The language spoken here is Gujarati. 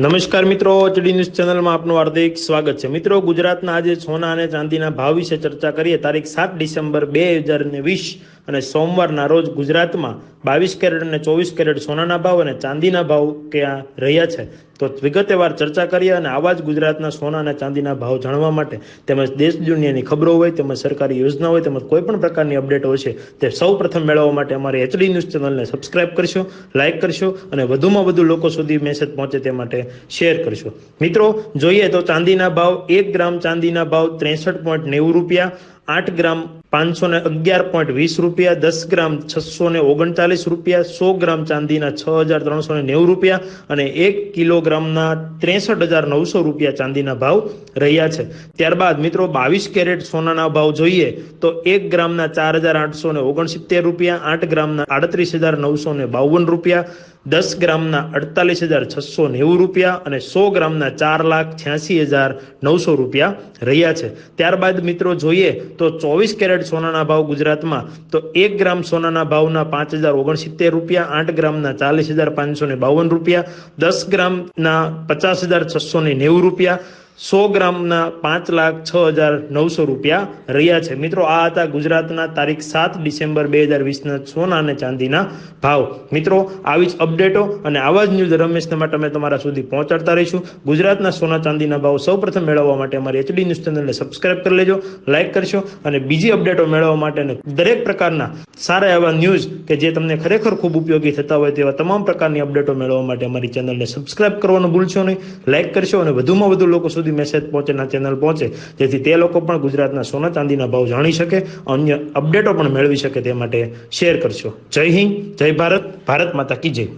નમસ્કાર મિત્રો ઓચડી ન્યૂઝ ચેનલમાં આપનું હાર્દિક સ્વાગત છે. મિત્રો, ગુજરાતના આજે સોના અને ચાંદીના ભાવ વિશે ચર્ચા કરીએ. તારીખ સાત ડિસેમ્બર બે હજાર વીસ. અને સોમવારના રોજ ગુજરાતમાં બાવીસ કેરેટ અને ચોવીસ કેરેટ સોનાના ભાવ અને ચાંદીના ભાવ ક્યાં રહ્યા છે. તો વિગતેવાર ચર્ચા કરીએ અને આવા જ ગુજરાતના સોના અને ચાંદીના ભાવ જાણવા માટે તેમજ દેશ દુનિયાની ખબરો હોય તેમજ સરકારી યોજના હોય તેમજ કોઈ પણ પ્રકારની અપડેટ હોય છે તે સૌ પ્રથમ મેળવવા માટે અમારી એચડી ન્યૂઝ ચેનલને સબસ્ક્રાઇબ કરશો, લાઇક કરશો અને વધુમાં વધુ લોકો સુધી મેસેજ પહોંચે તે માટે શેર કરશો. મિત્રો, જોઈએ તો ચાંદીના ભાવ એક ગ્રામ ચાંદીના ભાવ ત્રેસઠ પોઈન્ટ નેવું રૂપિયા આઠ ગ્રામ પાંચસો ને અગિયાર પોઈન્ટ વીસ રૂપિયા, દસ ગ્રામ છસો ને ઓગણચાલીસ રૂપિયા, સો ગ્રામ ચાંદીના છ હજાર ત્રણસો ને નેવું રૂપિયા અને એક કિલોગ્રામના ત્રેસઠ હજાર નવસો રૂપિયા ચાંદીના ભાવ રહ્યા છે. ત્યારબાદ મિત્રો, બાવીસ કેરેટ સોનાના ભાવ જોઈએ તો એક ગ્રામના ચાર હજાર આઠસો ને ઓગણસિત્તેર રૂપિયા, આઠ ગ્રામના આડત્રીસ હજાર નવસો ને બાવન રૂપિયા, દસ ગ્રામના અડતાલીસ હજાર છસો નેવું રૂપિયા અને સો ગ્રામના ચાર લાખ છ્યાસી હજાર નવસો રૂપિયા રહ્યા છે. ત્યારબાદ મિત્રો, જોઈએ તો ચોવીસ કેરેટ સોનાના ભાવ ગુજરાતમાં, તો એક ગ્રામ સોનાના ભાવના પાંચ હજાર ઓગણસિત્તેર રૂપિયા, આઠ ગ્રામના ચાલીસ હજાર પાંચસો ને બાવન રૂપિયા, દસ ગ્રામના પચાસ હજાર છસો ને નેવું રૂપિયા સો ગ્રામના પાંચ લાખ છ હજાર નવસો રૂપિયા રહ્યા છે. મિત્રો, આ હતા ગુજરાતના તારીખ સાત ડિસેમ્બર બે હજાર વીસના સોના અને ચાંદીના ભાવ. મિત્રો, આવી જ અપડેટો અને આવા જ ન્યૂઝ રમેશને માટે અમે તમારા સુધી પહોંચાડતા રહીશું. ગુજરાતના સોના ચાંદીના ભાવ સૌ પ્રથમ મેળવવા માટે અમારી એચડી ન્યૂઝ ચેનલને સબસ્ક્રાઇબ કરી લેજો, લાઇક કરશો અને બીજી અપડેટો મેળવવા માટે દરેક પ્રકારના સારા એવા ન્યૂઝ કે જે તમને ખરેખર ખૂબ ઉપયોગી થતા હોય તેવા તમામ પ્રકારની અપડેટો મેળવવા માટે અમારી ચેનલને સબસ્ક્રાઇબ કરવાનું ભૂલશો નહીં. લાઇક કરશો અને વધુમાં વધુ લોકો સુધી મેસેજ પહોંચે ના ચેનલ પહોંચે. જેથી તે લોકો પણ ગુજરાતના સોના ચાંદીના ભાવ જાણી શકે, અન્ય અપડેટો પણ મેળવી શકે તે માટે શેર કરશો. જય હિન્દ, જય ભારત ભારત માતા કી જય.